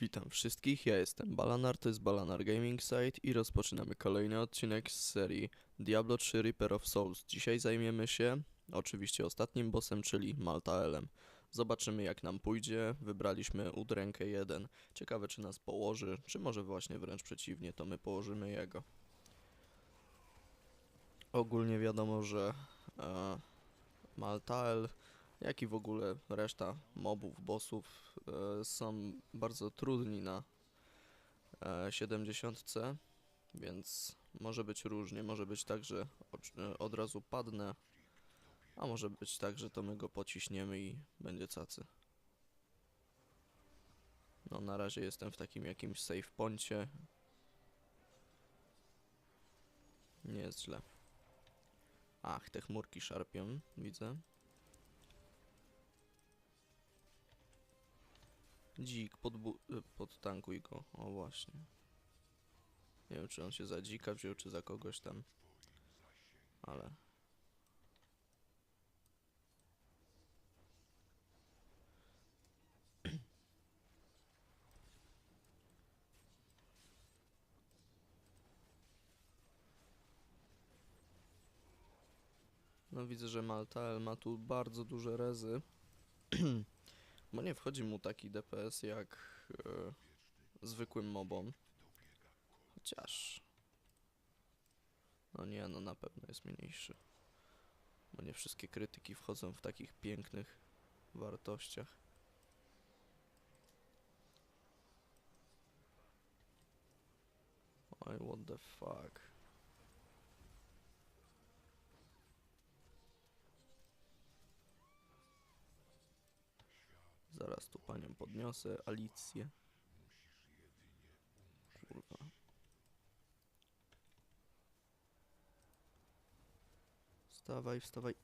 Witam wszystkich, ja jestem Balanar, to jest Balanar Gaming Site i rozpoczynamy kolejny odcinek z serii Diablo 3 Reaper of Souls. Dzisiaj zajmiemy się oczywiście ostatnim bossem, czyli Maltaelem. Zobaczymy jak nam pójdzie, wybraliśmy udrękę 1. Ciekawe czy nas położy, czy może właśnie wręcz przeciwnie, to my położymy jego. Ogólnie wiadomo, że e, Maltael jak i w ogóle reszta mobów, bossów e, są bardzo trudni na e, 70, więc może być różnie, może być tak, że od, e, od razu padnę, a może być tak, że to my go pociśniemy i będzie cacy. No na razie jestem w takim jakimś save poncie. Nie jest źle. Ach, te chmurki szarpią, widzę. Dzik, podbu- y, podtankuj go. O właśnie. Nie wiem, czy on się za dzika wziął, czy za kogoś tam. Ale... No widzę, że Maltael ma tu bardzo duże rezy. Bo nie wchodzi mu taki DPS jak e, zwykłym mobom. Chociaż... No nie, no na pewno jest mniejszy. Bo nie wszystkie krytyki wchodzą w takich pięknych wartościach. Oj, what the fuck. Zaraz tu panią podniosę, Alicję. Kurwa. Wstawaj, wstawaj.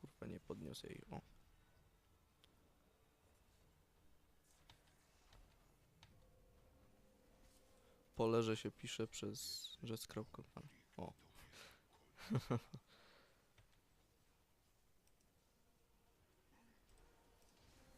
Kurwa, nie podniosę jej. O. Pole, że się pisze przez rzec kropką. O.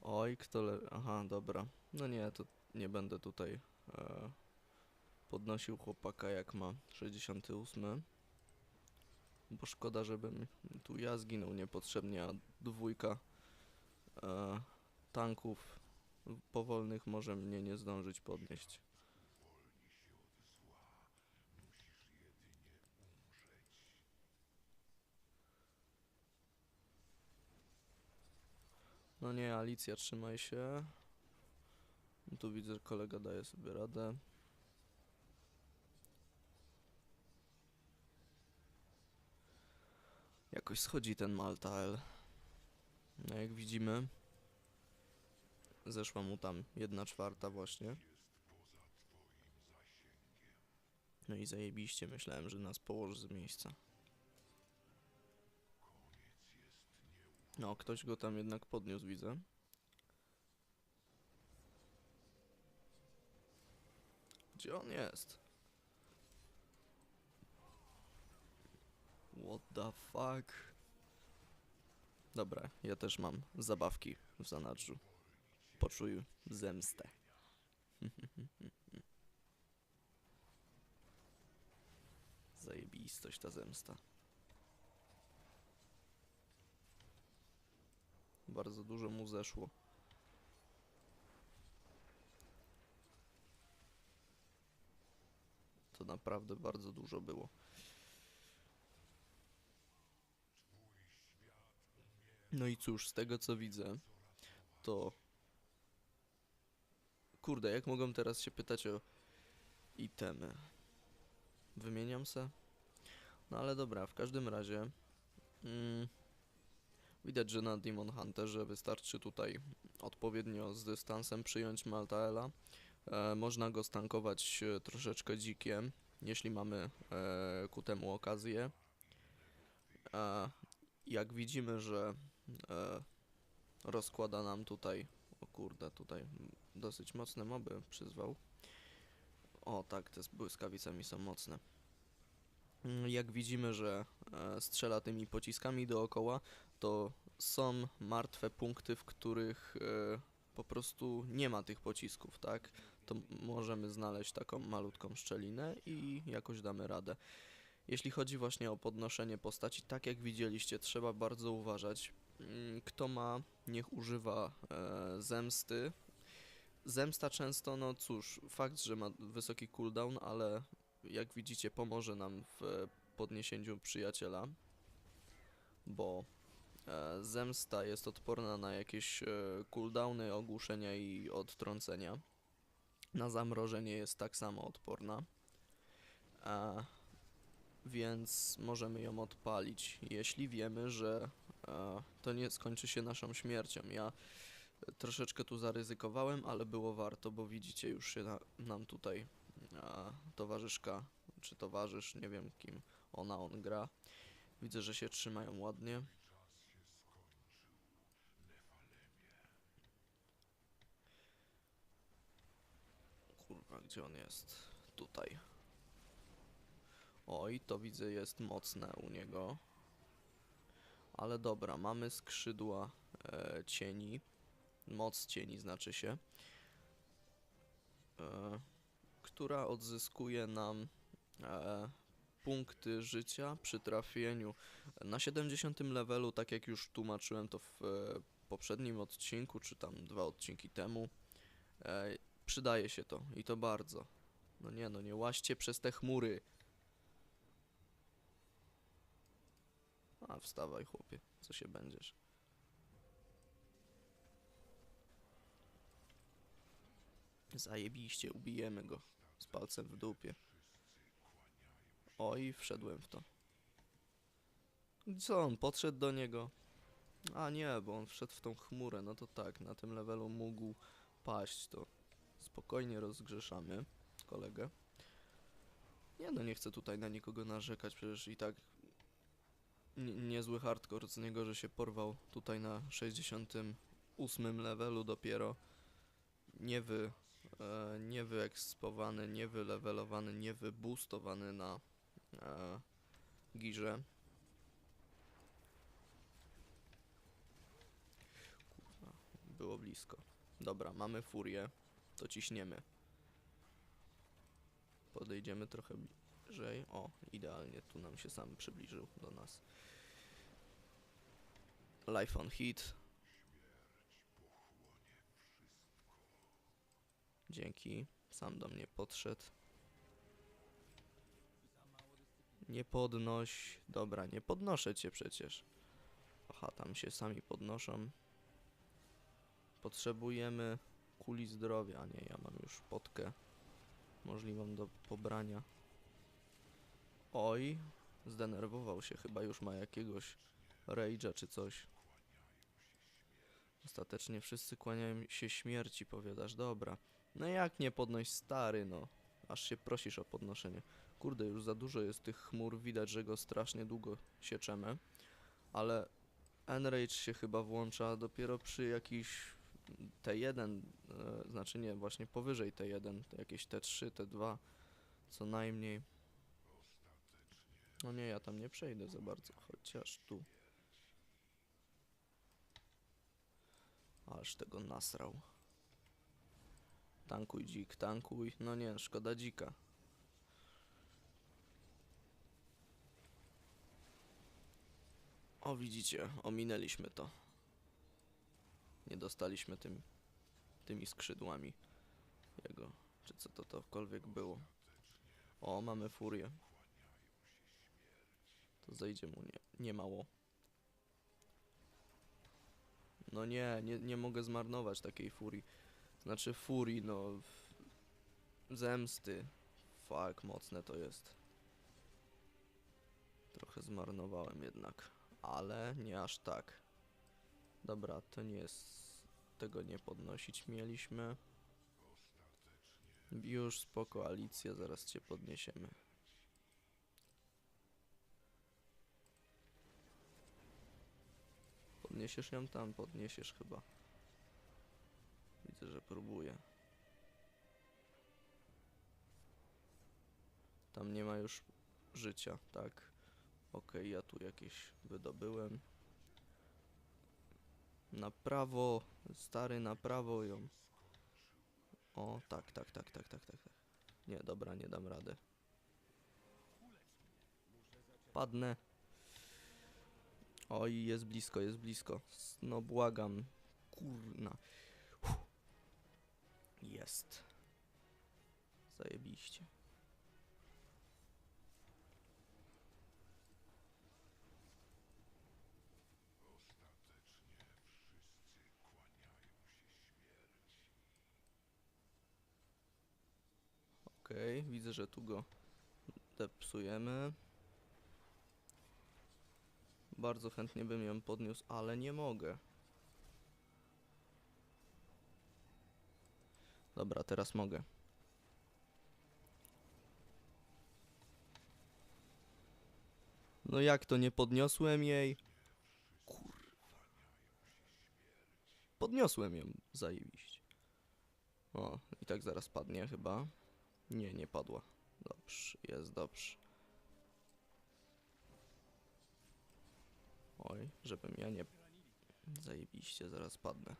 Oj, kto le... Aha, dobra. No nie, to nie będę tutaj e, podnosił chłopaka jak ma 68. Bo szkoda, żebym tu ja zginął niepotrzebnie, a dwójka e, tanków powolnych może mnie nie zdążyć podnieść. No nie, Alicja, trzymaj się. Tu widzę, że kolega daje sobie radę. Jakoś schodzi ten Maltael. No jak widzimy, zeszła mu tam jedna czwarta właśnie. No i zajebiście, myślałem, że nas położy z miejsca. No, ktoś go tam jednak podniósł, widzę. Gdzie on jest? What the fuck? Dobra, ja też mam zabawki w zanadrzu. Poczuj zemstę. Zajebistość ta zemsta. Bardzo dużo mu zeszło. To naprawdę bardzo dużo było. No i cóż, z tego co widzę, to... Kurde, jak mogą teraz się pytać o itemy? Wymieniam se? No ale dobra, w każdym razie... Mm, Widać, że na Demon Hunterze wystarczy tutaj odpowiednio z dystansem przyjąć Maltaela. E, można go stankować e, troszeczkę dzikiem, jeśli mamy e, ku temu okazję. E, jak widzimy, że e, rozkłada nam tutaj, o kurde, tutaj dosyć mocne moby przyzwał. O tak, te z błyskawicami są mocne. Mm, Jak widzimy, że e, strzela tymi pociskami dookoła, to są martwe punkty, w których e, po prostu nie ma tych pocisków, tak? To możemy znaleźć taką malutką szczelinę i jakoś damy radę. Jeśli chodzi właśnie o podnoszenie postaci, tak jak widzieliście, trzeba bardzo uważać. Mm, Kto ma, niech używa e, zemsty. Zemsta często, no cóż, fakt, że ma wysoki cooldown, ale jak widzicie, pomoże nam w e, podniesieniu przyjaciela, bo zemsta jest odporna na jakieś e, cooldowny, ogłuszenia i odtrącenia. Na zamrożenie jest tak samo odporna. E, więc możemy ją odpalić, jeśli wiemy, że e, to nie skończy się naszą śmiercią. Ja e, troszeczkę tu zaryzykowałem, ale było warto, bo widzicie, już się na, nam tutaj e, towarzyszka, czy towarzysz, nie wiem kim ona, on gra. Widzę, że się trzymają ładnie. Kurwa, gdzie on jest? Tutaj. Oj, to widzę jest mocne u niego. Ale dobra, mamy skrzydła e, cieni. Moc cieni znaczy się. E, która odzyskuje nam e, punkty życia przy trafieniu na 70 levelu, tak jak już tłumaczyłem to w e, poprzednim odcinku, czy tam dwa odcinki temu. E, przydaje się to i to bardzo. No nie, no nie łaźcie przez te chmury. A, wstawaj chłopie, co się będziesz. Zajebiście, ubijemy go z palcem w dupie. Oj, wszedłem w to. Co, on podszedł do niego? A nie, bo on wszedł w tą chmurę, no to tak, na tym levelu mógł paść, to spokojnie rozgrzeszamy kolegę. Nie no, nie chcę tutaj na nikogo narzekać, przecież i tak niezły hardcore z niego, że się porwał tutaj na 68 levelu dopiero. Nie wy, e, nie wyekspowany, nie wylewelowany, nie wyboostowany na e, girze. Kurwa, było blisko. Dobra, mamy furię, to ciśniemy. Podejdziemy trochę bliżej. O, idealnie, tu nam się sam przybliżył do nas. Life on hit. Dzięki, sam do mnie podszedł. Nie podnoś. Dobra, nie podnoszę cię przecież. Aha, tam się sami podnoszą. Potrzebujemy kuli zdrowia. Nie, ja mam już potkę możliwą do pobrania. Oj, zdenerwował się, chyba już ma jakiegoś rage'a czy coś. Ostatecznie wszyscy kłaniają się śmierci, powiadasz, dobra. No jak nie podnoś stary, no. Aż się prosisz o podnoszenie. Kurde, już za dużo jest tych chmur, widać, że go strasznie długo sieczemy. Ale Enrage się chyba włącza dopiero przy jakiś T1, e, znaczy nie, właśnie powyżej T1, to jakieś T3, T2, co najmniej. No nie, ja tam nie przejdę za bardzo, chociaż tu. Aż tego nasrał. Tankuj dzik, tankuj. No nie, szkoda dzika. O, widzicie, ominęliśmy to. Nie dostaliśmy tym, tymi skrzydłami jego, czy co to tokolwiek było. O, mamy furię. To zejdzie mu nie, nie mało. No nie, nie, nie mogę zmarnować takiej furii. Znaczy furii, no... Zemsty. Fuck, mocne to jest. Trochę zmarnowałem jednak. Ale nie aż tak. Dobra, to nie jest... Tego nie podnosić mieliśmy. Już spoko, Alicja, zaraz cię podniesiemy. Podniesiesz ją tam? Podniesiesz chyba. Widzę, że próbuje. Tam nie ma już życia, tak. Okej, ja tu jakieś wydobyłem. Na prawo, stary, na prawo ją. O, tak, tak, tak, tak, tak, tak. tak. Nie, dobra, nie dam rady. Padnę. Oj, jest blisko, jest blisko. No błagam. Kurna. Jest. Zajebiście. Okej, widzę, że tu go depsujemy. Bardzo chętnie bym ją podniósł, ale nie mogę. Dobra, teraz mogę. No jak to nie podniosłem jej? Kurwa. Podniosłem ją, zajebiście. O, i tak zaraz padnie chyba. Nie, nie padła. Dobrze, jest dobrze. Oj, żebym ja nie... Zajebiście, zaraz padnę.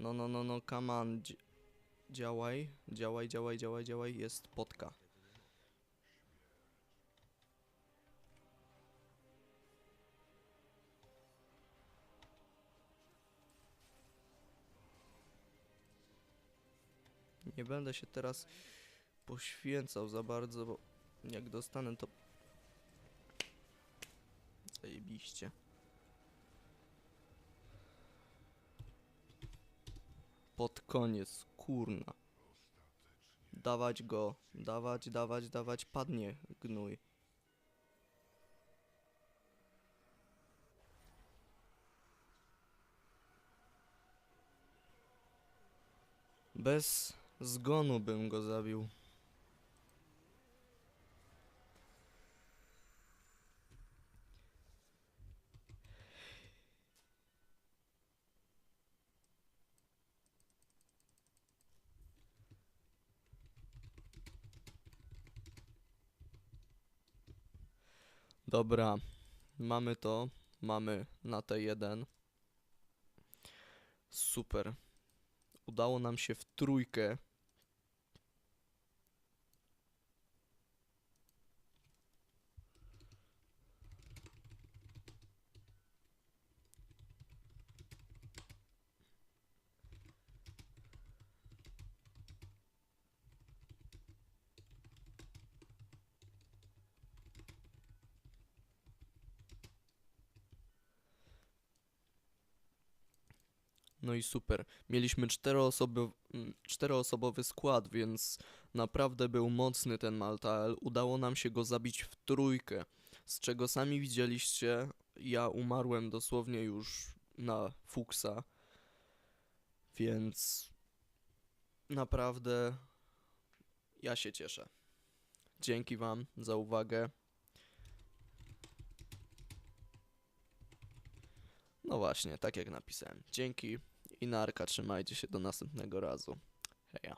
No, no, no, no, come on. dzi- Działaj, działaj, działaj, działaj, działaj. Jest potka. Nie będę się teraz poświęcał za bardzo, bo jak dostanę to... Zajebiście. Pod koniec, kurna. Dawać go, dawać, dawać, dawać, padnie gnój. Bez zgonu bym go zabił. Dobra, mamy to, mamy na T1. Super. Udało nam się w trójkę. No i super. Mieliśmy czteroosoby, mm, czteroosobowy skład, więc naprawdę był mocny ten Maltael. Udało nam się go zabić w trójkę, z czego sami widzieliście, ja umarłem dosłownie już na fuksa, więc naprawdę ja się cieszę. Dzięki wam za uwagę. No właśnie, tak jak napisałem. Dzięki i narka, trzymajcie się do następnego razu. Heja.